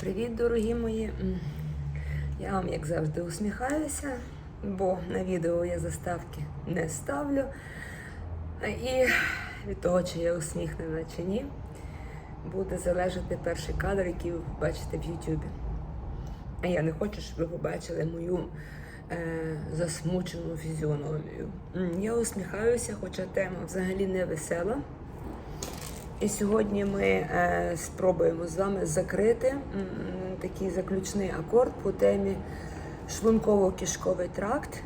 Привіт, дорогі мої. Я вам, як завжди, усміхаюся, бо на відео я заставки не ставлю. І від того, чи я усміхнена чи ні, буде залежати перший кадр, який ви бачите в Ютубі. А я не хочу, щоб ви побачили мою е, засмучену фізіономію. Я усміхаюся, хоча тема взагалі не весела. І сьогодні ми е, спробуємо з вами закрити такий заключний акорд по темі шлунково-кишковий тракт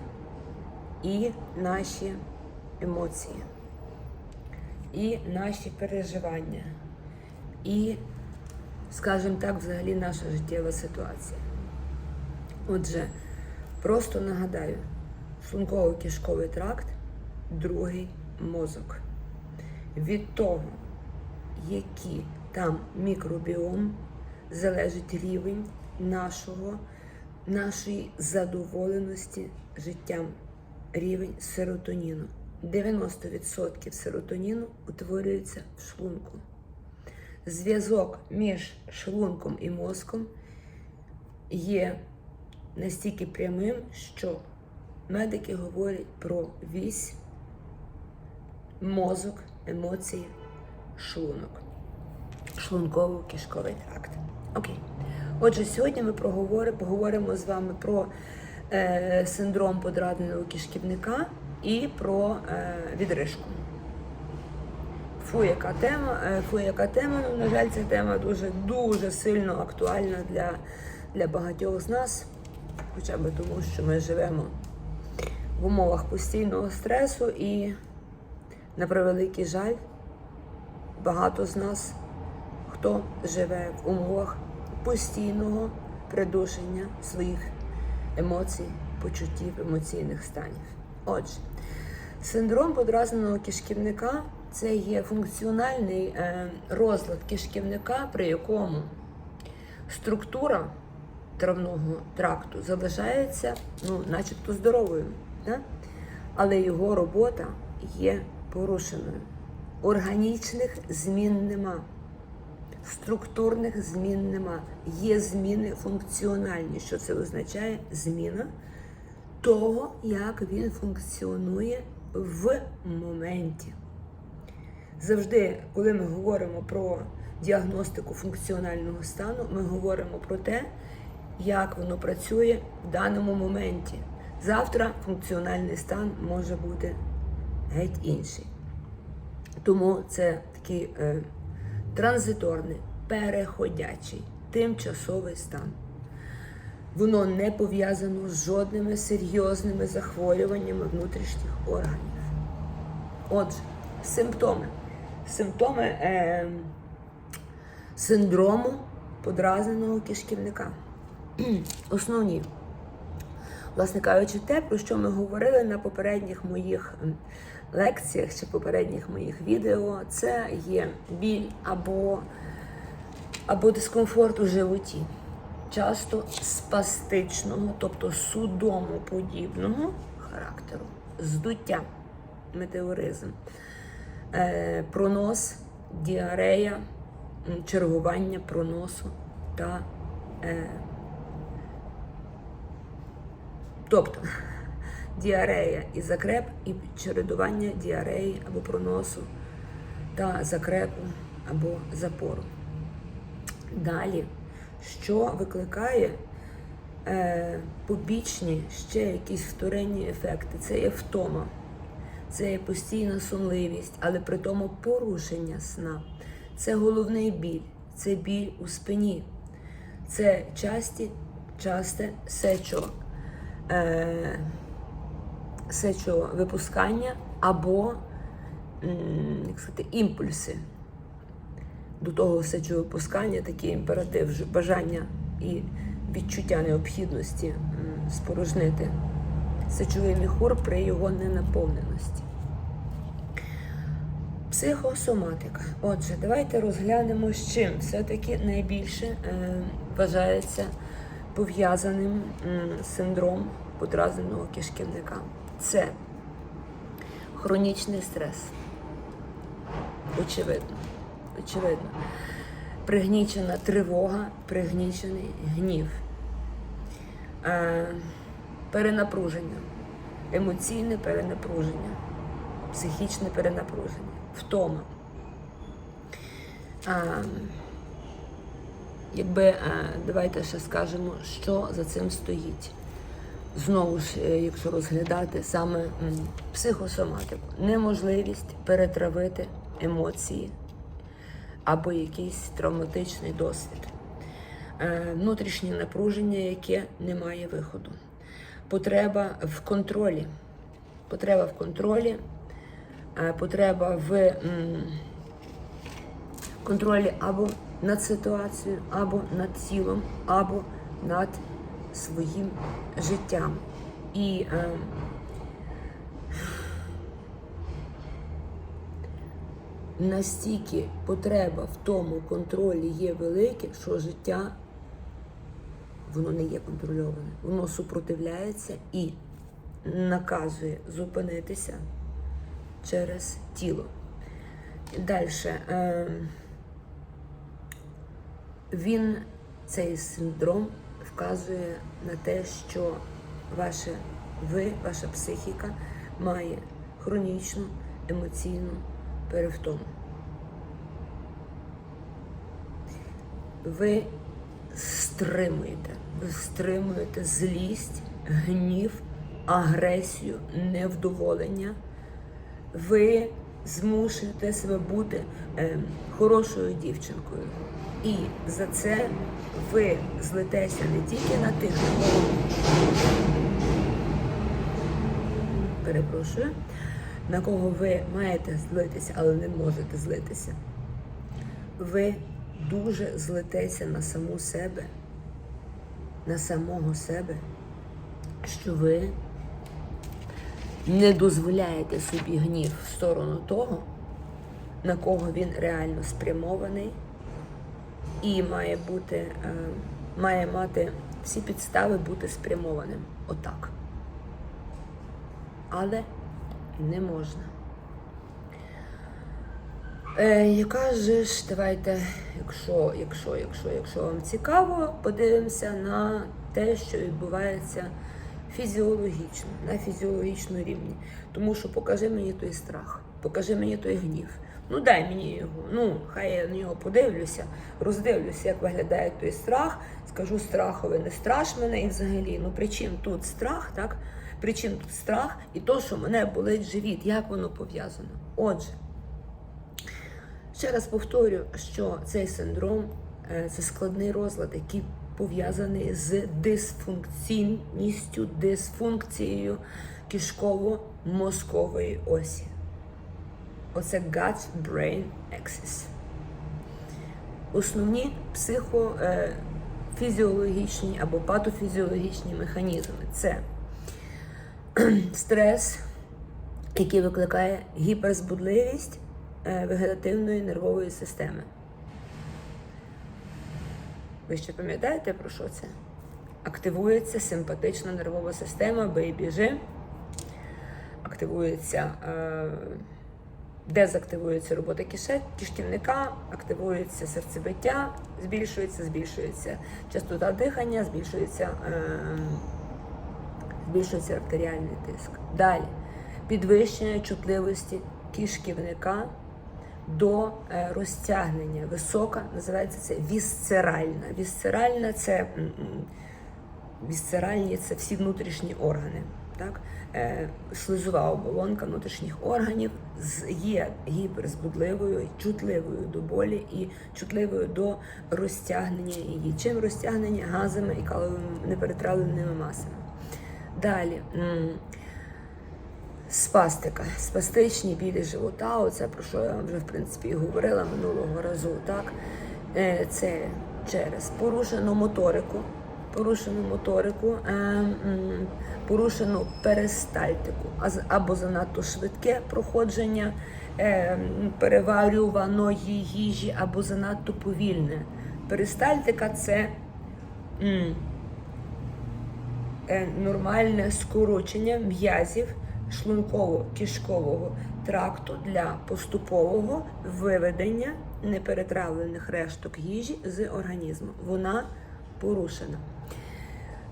і наші емоції, і наші переживання, і, скажімо так, взагалі наша життєва ситуація. Отже, просто нагадаю, шлунково-кишковий тракт, другий мозок. Від того, який там мікробіом, залежить рівень нашого, нашої задоволеності життям, рівень серотоніну. 90% серотоніну утворюється в шлунку. Зв'язок між шлунком і мозком є настільки прямим, що медики говорять про вісь, мозок, емоції, шлунок, шлунково-кишковий тракт. Окей. Отже, сьогодні ми проговоримо, поговоримо з вами про е, синдром подразненого кишківника і про е, відрижку. Фу, яка тема, е, фу, яка тема. Ну, на жаль, ця тема дуже дуже сильно актуальна для, для багатьох з нас, хоча б тому, що ми живемо в умовах постійного стресу і, на превеликий жаль, багато з нас, хто живе в умовах постійного придушення своїх емоцій, почуттів, емоційних станів. Отже, синдром подразненого кишківника це є функціональний е, розлад кишківника, при якому структура травного тракту залишається, ну, начебто здоровою, да? але його робота є порушеною. Органічних змін нема, структурних змін нема. Є зміни функціональні. Що це означає? Зміна того, як він функціонує в моменті. Завжди, коли ми говоримо про діагностику функціонального стану, ми говоримо про те, як воно працює в даному моменті. Завтра функціональний стан може бути геть інший. Тому це такий е, транзиторний, переходячий, тимчасовий стан. Воно не пов'язано з жодними серйозними захворюваннями внутрішніх органів. Отже, симптоми. Симптоми е, синдрому подразненого кишківника. Основні. Власне кажучи, те, про що ми говорили на попередніх моїх лекціях чи попередніх моїх відео, це є біль або, або дискомфорт у животі. Часто спастичного, тобто судомоподібного характеру, здуття, метеоризм, е, пронос, діарея, чергування проносу та е, Тобто діарея і закреп, і чередування діареї або проносу та закрепу або запору. Далі, що викликає е, побічні ще якісь вторинні ефекти? Це є втома, це є постійна сонливість, але при тому порушення сна. Це головний біль, це біль у спині, це часті, часте сечо е, сечовипускання або як сказати, імпульси до того сечовипускання, такий імператив, бажання і відчуття необхідності спорожнити сечовий міхур при його ненаповненості. Психосоматика. Отже, давайте розглянемо, з чим все-таки найбільше е, вважається пов'язаним синдром подразненого кишківника. Це хронічний стрес. Очевидно. Очевидно. пригнічена тривога, пригнічений гнів, е, перенапруження, емоційне перенапруження, психічне перенапруження, втома. Якби е, давайте ще скажемо, що за цим стоїть. Знову ж, е, якщо розглядати саме психосоматику, неможливість перетравити емоції або якийсь травматичний досвід, Е, внутрішнє напруження, яке не має виходу, потреба в контролі, потреба в контролі, потреба в контролі або над ситуацією, або над тілом, або над своїм життям. І е, настільки потреба в тому контролі є велике, що життя воно не є контрольоване. Воно супротивляється і наказує зупинитися через тіло. Далі. Е, він, цей синдром, вказує на те, що ваше ви, ваша психіка має хронічну емоційну перевтому. Ви стримуєте, ви стримуєте злість, гнів, агресію, невдоволення. Ви змушуєте себе бути е, хорошою дівчинкою. І за це ви злитеся не тільки на тих, кого перепрошую, на кого ви маєте злитися, але не можете злитися. Ви дуже злитеся на саму себе, на самого себе, що ви не дозволяєте собі гнів в сторону того, на кого він реально спрямований, і має бути, е, має мати всі підстави бути спрямованим. Отак. Але не можна. Е, яка же ж, давайте, якщо, якщо, якщо, якщо вам цікаво, подивимося на те, що відбувається фізіологічно, на фізіологічному рівні. Тому що покажи мені той страх, покажи мені той гнів. Ну дай мені його. Ну, хай я на нього подивлюся, роздивлюся, як виглядає той страх. Скажу страхове, не страш мене і взагалі. Ну при чим тут страх, так? При чим тут страх і то, що мене болить живіт, як воно пов'язано? Отже. Ще раз повторю, що цей синдром е, це складний розлад, який пов'язаний з дисфункційністю, дисфункцією кишково-мозкової осі. Оце gut-brain axis. Основні психофізіологічні або патофізіологічні механізми це стрес, який викликає гіперзбудливість е, вегетативної нервової системи. Ви ще пам'ятаєте про що це? Активується симпатична нервова система, бий біжи, активується, е, дезактивується робота кишет, кишківника, активується серцебиття, збільшується, збільшується частота дихання, збільшується. Е, збільшується артеріальний тиск. Далі підвищення чутливості кишківника до е, розтягнення. Висока називається це вісцеральна. Вісцеральна це вісцеральні це всі внутрішні органи. Так? Е, Слизова оболонка внутрішніх органів є гіперзбудливою, чутливою до болі і чутливою до розтягнення її. Чим розтягнення газами і каловими неперетравленими масами. Далі. Спастика, спастичні білі живота, оце про що я вже в принципі говорила минулого разу. Так? Е, Це через порушену моторику, порушену моторику, е, порушену перистальтику, або занадто швидке проходження е, переварюваної їжі, або занадто повільне. Перистальтика це. е, нормальне скорочення м'язів шлунково-кишкового тракту для поступового виведення неперетравлених решток їжі з організму. Вона порушена.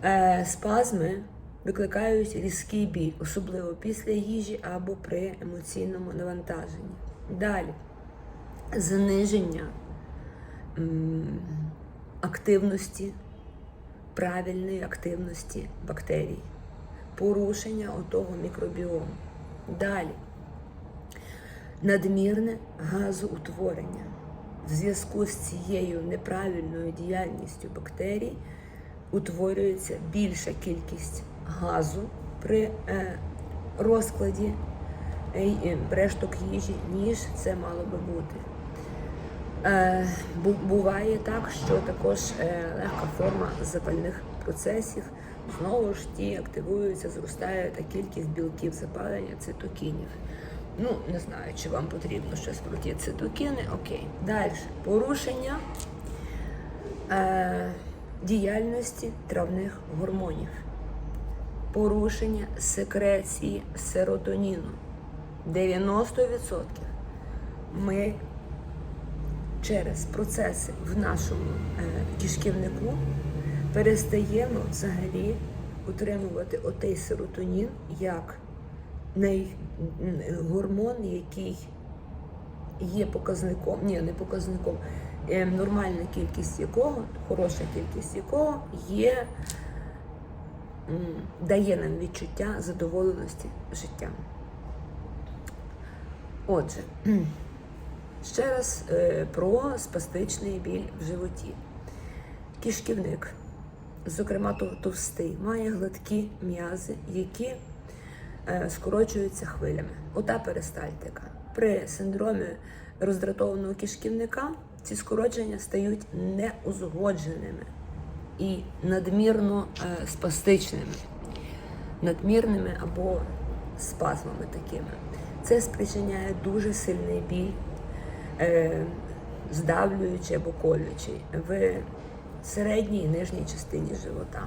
Е, спазми викликають різкий біль, особливо після їжі або при емоційному навантаженні. Далі зниження активності, правильної активності бактерій, порушення отого мікробіому. Далі надмірне газоутворення. В зв'язку з цією неправильною діяльністю бактерій утворюється більша кількість газу при е, розкладі е, е, решток їжі, ніж це мало би бути. Буває так, що також легка форма запальних процесів. Знову ж ті активуються, зростає та кількість білків запалення цитокінів. Ну, не знаю, чи вам потрібно щось про ті цитокіни. Окей. Далі. Порушення діяльності травних гормонів. Порушення секреції серотоніну. 90% ми через процеси в нашому е, кишківнику перестаємо взагалі утримувати отей серотонін як гормон, який є показником, ні, не показником, е, нормальна кількість якого, хороша кількість якого є, дає нам відчуття задоволеності життям. Отже, ще раз е, про спастичний біль в животі. Кишківник, зокрема товстий, має гладкі м'язи, які е, скорочуються хвилями. Ота перистальтика. При синдромі роздратованого кишківника ці скорочення стають неузгодженими і надмірно е, спастичними, надмірними або спазмами такими. Це спричиняє дуже сильний біль, е, здавлюючий або колючий в середній і нижній частині живота.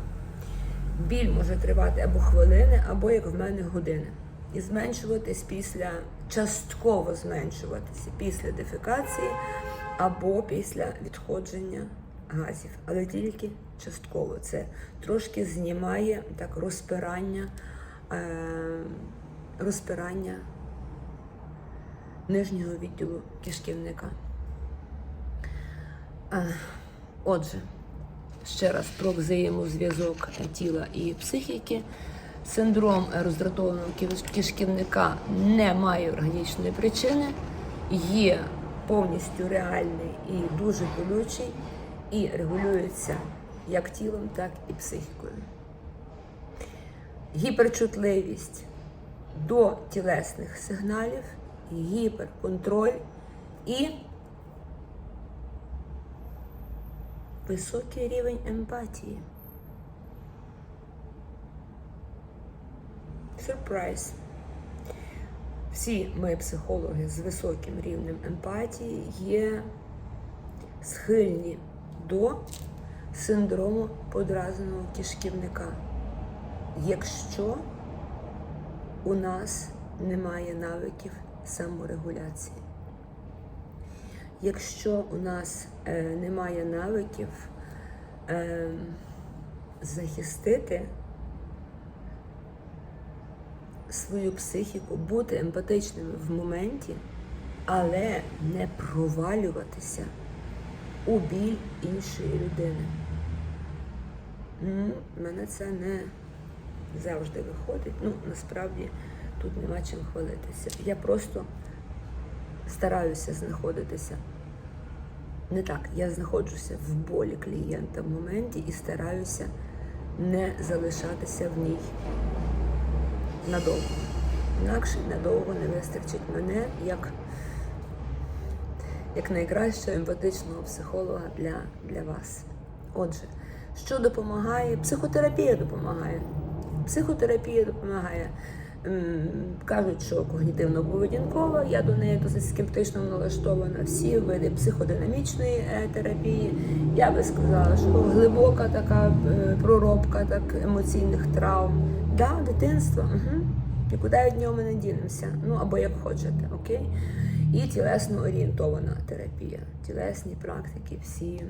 Біль може тривати або хвилини, або, як в мене, години. І зменшуватись після, частково зменшуватися після дефекації або після відходження газів. Але тільки частково. Це трошки знімає так розпирання, е, розпирання нижнього відділу кишківника. Е, Отже, ще раз про взаємозв'язок тіла і психіки. Синдром роздратованого киш- кишківника не має органічної причини, є повністю реальний і дуже болючий, і регулюється як тілом, так і психікою. Гіперчутливість до тілесних сигналів, гіперконтроль і високий рівень емпатії. Сюрприз. Всі ми, психологи з високим рівнем емпатії, є схильні до синдрому подразненого кишківника, якщо у нас немає навиків саморегуляції. Якщо у нас е, немає навиків е, захистити свою психіку, бути емпатичними в моменті, але не провалюватися у біль іншої людини. М, в мене це не завжди виходить. Ну, насправді тут нема чим хвалитися. Я просто стараюся знаходитися. Не так, я знаходжуся в болі клієнта в моменті і стараюся не залишатися в ній надовго. Інакше надовго не вистачить мене як, як найкращого емпатичного психолога для, для вас. Отже, що допомагає? Психотерапія допомагає. Психотерапія допомагає. Кажуть, що когнітивно-поведінкова, я до неї досить скептично налаштована. Всі види психодинамічної е, терапії. Я би сказала, що глибока така е, проробка так, емоційних травм. Да, дитинство, угу. нікуди від нього ми не дінемося. Ну або як хочете, окей? І тілесно орієнтована терапія. Тілесні практики, всі,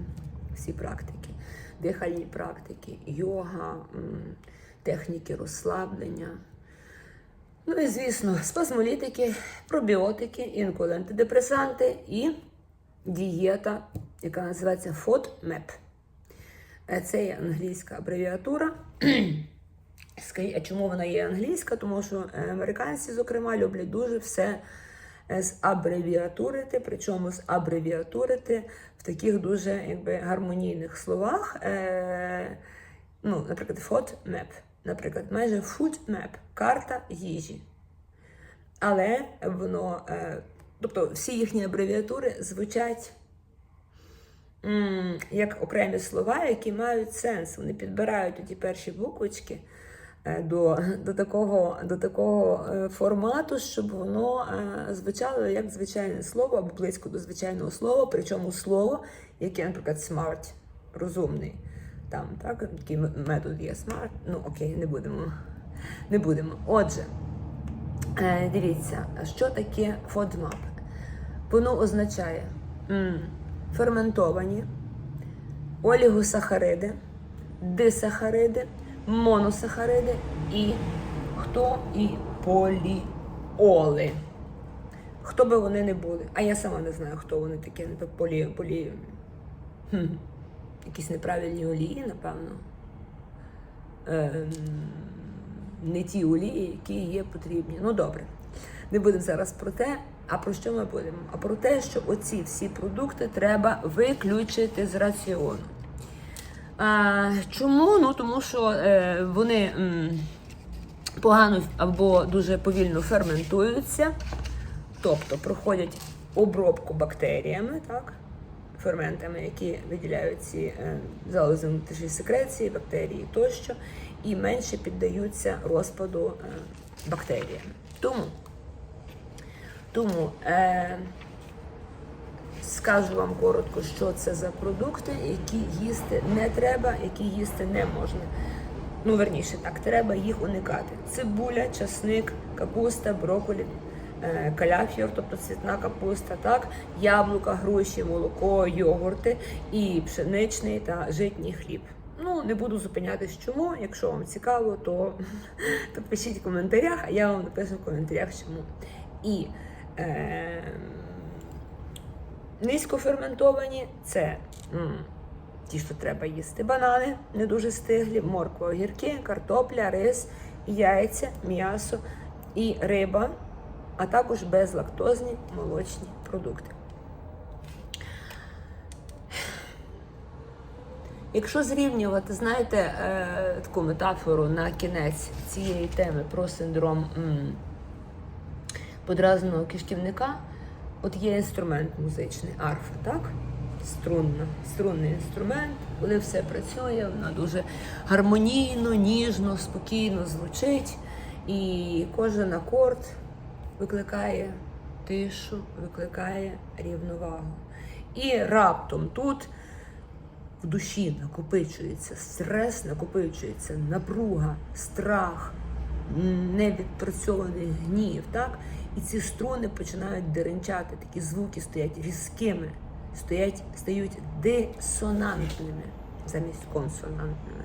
всі практики, дихальні практики, йога, техніки розслаблення. Ну і звісно, спазмолітики, пробіотики, інколи антидепресанти і дієта, яка називається FODMAP. Е, Це є англійська абревіатура. Чому вона є англійська? Тому що американці, зокрема, люблять дуже все е, забревіатурити, причому забревіатурити в таких дуже якби, гармонійних словах. Е, ну, наприклад, FODMAP. Наприклад, майже FoodMap, карта їжі. Але воно, е, тобто всі їхні абревіатури звучать як окремі слова, які мають сенс. Вони підбирають ті перші буквочки до, до такого, до такого е, формату, щоб воно е, звучало як звичайне слово або близько до звичайного слова, причому слово, яке, наприклад, smart, розумний. Там, так, такий метод є smart. Ну, окей, не будемо. Не будемо. Отже, е, дивіться, що таке FODMAP? Воно означає ферментовані олігосахариди, дисахариди, моносахариди і хто і поліоли. Хто би вони не були. А я сама не знаю, хто вони такі. Полі, полі... Хм. Якісь неправильні олії, напевно. Ем, не ті олії, які є потрібні. Ну добре, не будемо зараз про те. А про що ми будемо? А про те, що оці всі продукти треба виключити з раціону. Чому? Ну тому що е, вони погано або дуже повільно ферментуються, тобто проходять обробку бактеріями, так? ферментами, які виділяють ці е, залози внутрішньої секреції, бактерії тощо, і менше піддаються розпаду е, бактеріям. Тому, тому скажу вам коротко, що це за продукти, які їсти не треба, які їсти не можна. Ну, верніше, так, треба їх уникати. Цибуля, часник, капуста, брокколі, е, каляфір, тобто цвітна капуста, так, яблука, груші, молоко, йогурти і пшеничний та житній хліб. Ну, не буду зупинятись чому. Якщо вам цікаво, то, то пишіть в коментарях, а я вам напишу в коментарях чому. І е, низькоферментовані це м, ті, що треба їсти. Банани не дуже стиглі, морква, огірки, картопля, рис, яйця, м'ясо і риба, а також безлактозні молочні продукти. Якщо зрівнювати, знаєте, е, таку метафору на кінець цієї теми про синдром м, подразненого кишківника, от є інструмент музичний, арфа, так? Струнна, струнний інструмент, коли все працює, вона дуже гармонійно, ніжно, спокійно звучить, і кожен акорд викликає тишу, викликає рівновагу. І раптом тут в душі накопичується стрес, накопичується напруга, страх, невідпрацьований гнів, так? І ці струни починають деренчати, такі звуки стоять різкими, стоять, стають дисонантними замість консонантними.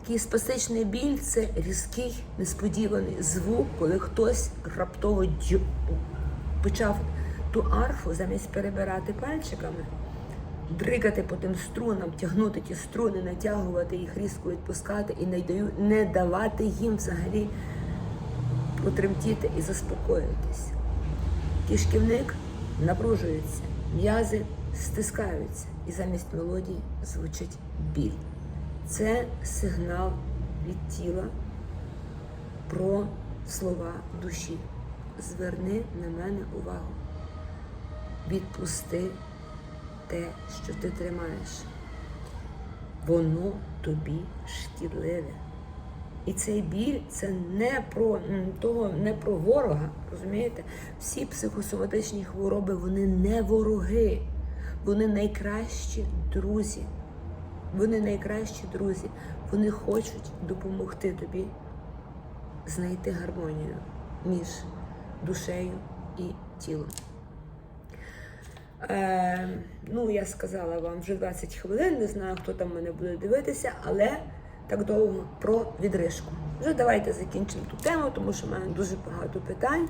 Такий спастичний біль це різкий, несподіваний звук, коли хтось раптово дю- почав ту арфу замість перебирати пальчиками, дригати по тим струнам, тягнути ті струни, натягувати їх, різко відпускати і не давати їм взагалі потремтіти і заспокоїтись. Кишківник напружується, м'язи стискаються, і замість мелодії звучить біль. Це сигнал від тіла про слова душі. Зверни на мене увагу. Відпусти те, що ти тримаєш. Воно тобі шкідливе. І цей біль це не про того, не про ворога. Розумієте? Всі психосоматичні хвороби вони не вороги, вони найкращі друзі. Вони найкращі друзі. Вони хочуть допомогти тобі знайти гармонію між душею і тілом. Е, ну, я сказала вам вже 20 хвилин, не знаю, хто там мене буде дивитися, але так довго про відрижку. Вже давайте закінчимо ту тему, тому що в мене дуже багато питань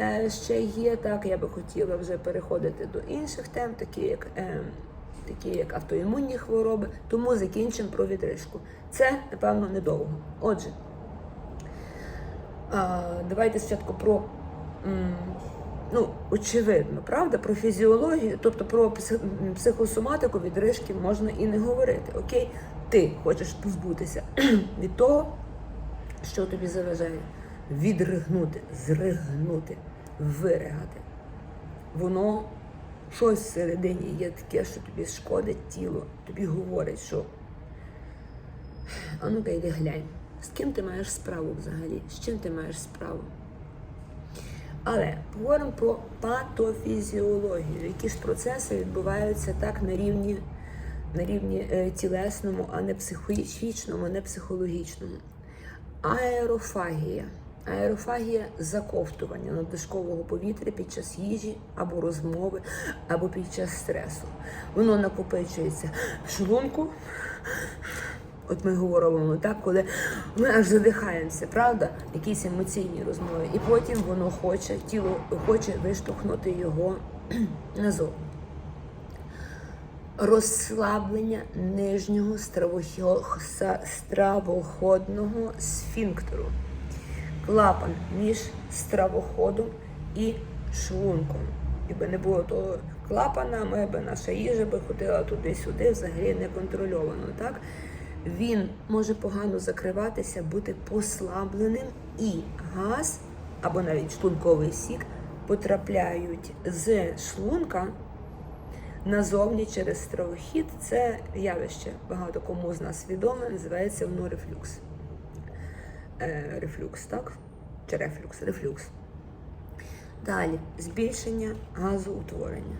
е, ще є. Так, я би хотіла вже переходити до інших тем, такі як, е, такі як автоімунні хвороби, тому закінчимо про відрижку. Це, напевно, недовго. Отже, а, давайте спочатку про. м, Ну, очевидно, правда, про фізіологію, тобто про психосоматику відрижки можна і не говорити. Окей, ти хочеш позбутися від того, що тобі заважає відригнути, зригнути, виригати. Воно щось всередині є таке, що тобі шкодить тіло, тобі говорить, що а ну-ка йди глянь, з ким ти маєш справу взагалі? З чим ти маєш справу? Але поговоримо про патофізіологію, які ж процеси відбуваються так на рівні, на рівні е, тілесному, а не психічному, не психологічному. Аерофагія. Аерофагія заковтування надлишкового повітря під час їжі або розмови, або під час стресу. Воно накопичується в шлунку. От ми говоримо так, коли ми аж задихаємося, правда? Якісь емоційні розмови. І потім воно хоче, тіло хоче виштовхнути його назовні. Розслаблення нижнього стравоходного сфінктеру. Клапан між стравоходом і шлунком. Якби не було того клапана, ми б наша їжа би ходила туди-сюди, взагалі неконтрольовано. Так? Він може погано закриватися, бути послабленим, і газ або навіть шлунковий сік потрапляють з шлунка назовні через стравохід. Це явище багато кому з нас відоме, називається воно рефлюкс. Е, рефлюкс, так? Чи рефлюкс? Рефлюкс. Далі збільшення газоутворення.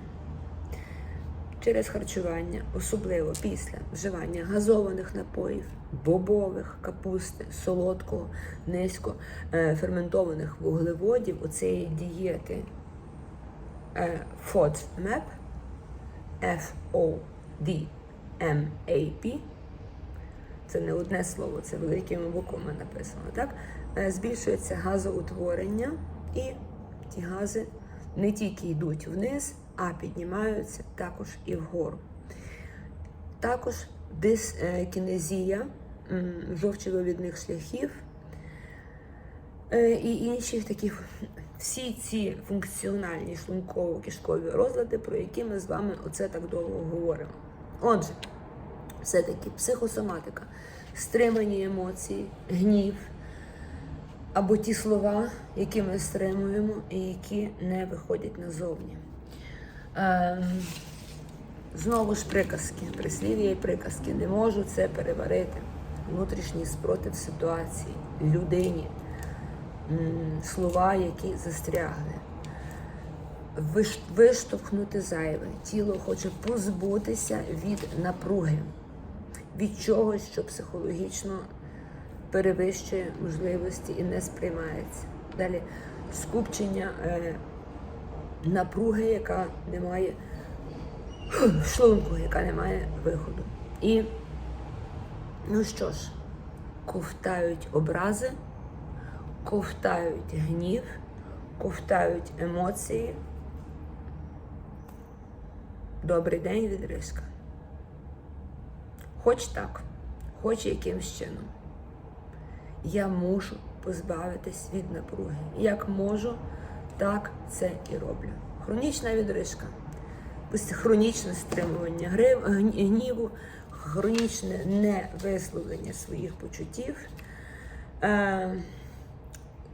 Через харчування, особливо після вживання газованих напоїв, бобових, капусти, солодкого, низько е, ферментованих вуглеводів, оцієї дієти е, FODMAP, F-O-D-M-A-P, це не одне слово, це великими буквами написано. Так? Е, Збільшується газоутворення, і ті гази не тільки йдуть вниз, а піднімаються також і вгору. Також дискінезія жовчовивідних шляхів е, і інші такі всі ці функціональні шлунково-кишкові розлади, про які ми з вами оце так довго говоримо. Отже, все-таки психосоматика, стримані емоції, гнів або ті слова, які ми стримуємо і які не виходять назовні. Ем, знову ж приказки, прислів'я і приказки. Не можу це переварити. Внутрішній спротив ситуації, людині, слова, які застрягли. Виштовхнути зайве. Тіло хоче позбутися від напруги, від чогось, що психологічно перевищує можливості і не сприймається. Далі скупчення е, напруги, яка не має шлунку, яка не має виходу. І, ну що ж, ковтають образи, ковтають гнів, ковтають емоції. Добрий день, відризка. Хоч так, хоч якимсь чином. Я мушу позбавитись від напруги. Як можу, так це і роблю. Хронічна відрижка, хронічне стримування гніву, хронічне невисловлення своїх почуттів, е,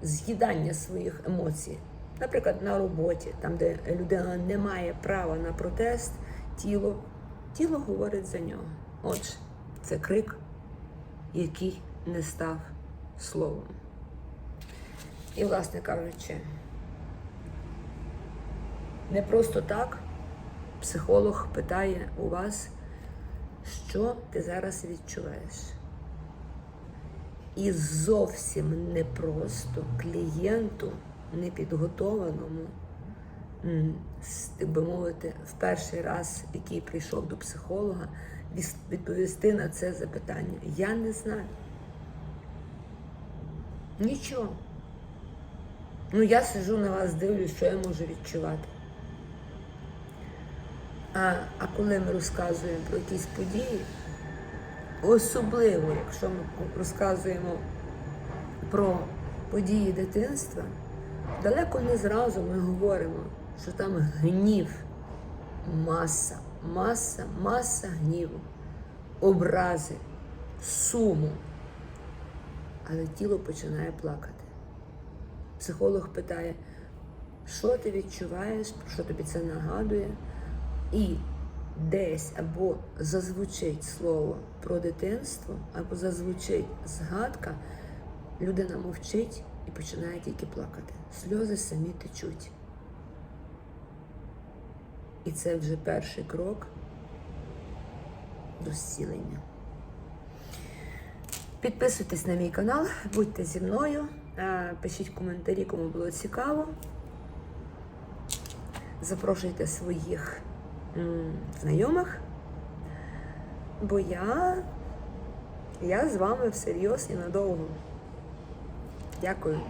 з'їдання своїх емоцій. Наприклад, на роботі, там, де людина не має права на протест, тіло, тіло говорить за нього. Отже, це крик, який не став словом. І, власне кажучи, не просто так психолог питає у вас, що ти зараз відчуваєш. І зовсім непросто клієнту непідготованому би мовити, в перший раз, який прийшов до психолога, відповісти на це запитання? Я не знаю. Нічого. Ну, я сижу на вас, дивлюсь, що я можу відчувати. А, а коли ми розказуємо про якісь події, особливо, якщо ми розказуємо про події дитинства, далеко не зразу ми говоримо, що там гнів, маса, маса, маса гніву, образи, суму. Але тіло починає плакати. Психолог питає, що ти відчуваєш, що тобі це нагадує, і десь або зазвучить слово про дитинство, або зазвучить згадка, людина мовчить і починає тільки плакати. Сльози самі течуть. І це вже перший крок до зцілення. Підписуйтесь на мій канал, будьте зі мною, пишіть коментарі, кому було цікаво. Запрошуйте своїх знайомих, бо я, я з вами всерйоз і надовго. Дякую.